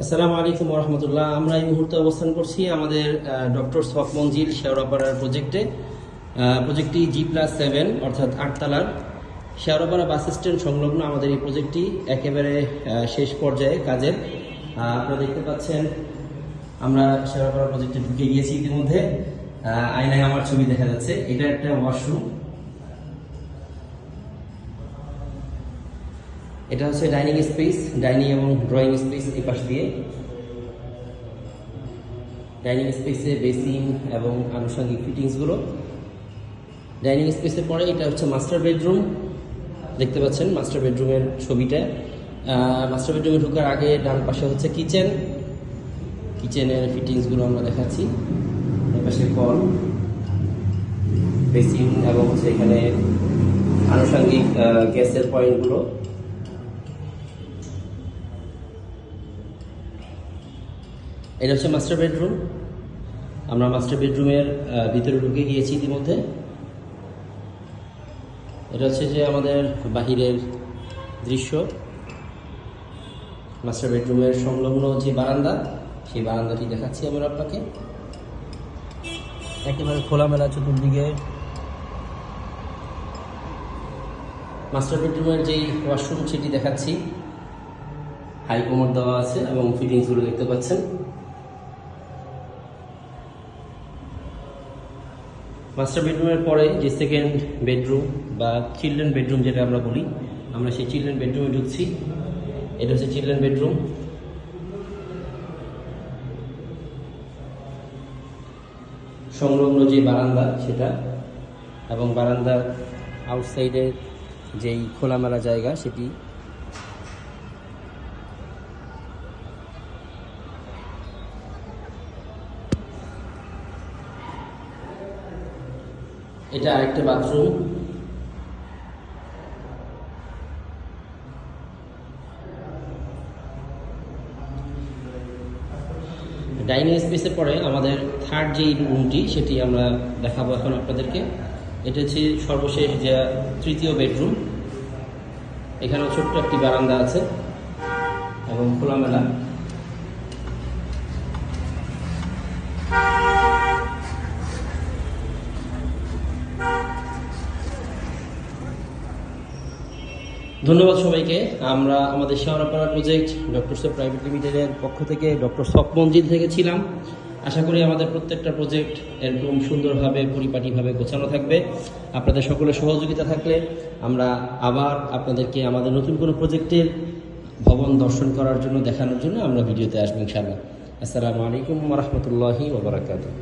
আসসালামু আলাইকুম রহমতুল্লাহ আমরা এই মুহূর্তে অবস্থান করছি আমাদের ডক্টর সফ মঞ্জিল শেওড়াপাড়ার প্রজেক্টে। প্রজেক্টটি জি প্লাস সেভেন অর্থাৎ আটতলার শেওড়াপাড়া বাস স্ট্যান্ড সংলগ্ন আমাদের এই প্রজেক্টটি একেবারে শেষ পর্যায়ে কাজের। আপনারা দেখতে পাচ্ছেন, আমরা শেওড়াপাড়া প্রজেক্টে ঢুকে গিয়েছি ইতিমধ্যে। আয়নায় আমার ছবি দেখা যাচ্ছে। এটা একটা ওয়াশরুম। এটা হচ্ছে ডাইনিং স্পেস, ডাইনিং এবং ড্রয়িং স্পেস এই পাশ দিয়ে। ডাইনিং স্পেসে বেসিন এবং আনুষঙ্গিক ফিটিংসগুলো ডাইনিং স্পেসের পরে এটা হচ্ছে মাস্টার বেডরুম। দেখতে পাচ্ছেন মাস্টার বেডরুমের ছবিটা। মাস্টার বেডরুমে ঢোকার আগে ডান পাশে হচ্ছে কিচেন। কিচেনের ফিটিংসগুলো আমরা দেখাচ্ছি। পাশে কল, বেসিন এবং হচ্ছে এখানে আনুষঙ্গিক গ্যাসের পয়েন্টগুলো এটা হচ্ছে মাস্টার বেডরুম আমরা মাস্টার বেডরুমের ভিতরে ঢুকে গিয়েছি ইতিমধ্যে। এটা হচ্ছে যে আমাদের বাহিরের দৃশ্য। মাস্টার বেডরুমের সংলগ্ন যে বারান্দা, সেই বারান্দাটি দেখাচ্ছি আমরা আপনাকে। একেবারে খোলামেলা চতুর্দিকে। মাস্টার বেডরুমের যেই ওয়াশরুম সেটি দেখাচ্ছি। হাই কোমর দেওয়া আছে এবং ফিটিংসগুলো দেখতে পাচ্ছেন। মাস্টার বেডরুমের পরে যে সেকেন্ড বেডরুম বা চিলড্রেন বেডরুম যেটা আমরা বলি, আমরা সেই চিলড্রেন বেডরুমে ঢুকছি। এটা হচ্ছে চিলড্রেন বেডরুম সংলগ্ন যে বারান্দা সেটা এবং বারান্দার আউটসাইডের যেই খোলামেলা জায়গা সেটি এটা আরেকটা বাথরুম ডাইনিং স্পেসে পরে আমাদের থার্ড যেই রুমটি সেটি আমরা দেখাবো এখন আপনাদেরকে। এটা হচ্ছে সর্বশেষ যে তৃতীয় বেডরুম এখানেও ছোট্ট একটি বারান্দা আছে এবং খোলামেলা। ধন্যবাদ সবাইকে। আমরা আমাদের শেওড়াপাড়া প্রজেক্ট ডক্টর সব প্রাইভেট লিমিটেডের পক্ষ থেকে ডক্টর সব মঞ্জিল থেকে ছিলাম। আশা করি আমাদের প্রত্যেকটা প্রজেক্ট এরকম সুন্দরভাবে, পরিপাটিভাবে গোছানো থাকবে। আপনাদের সকলের সহযোগিতা থাকলে আমরা আবার আপনাদেরকে আমাদের নতুন কোনো প্রজেক্টের ভবন দর্শন করার জন্য দেখানোর জন্য আমরা ভিডিওতে আসব ইনশাআল্লাহ। আসসালামু আলাইকুম রহমতুল্লাহি ওবরাকাতুহ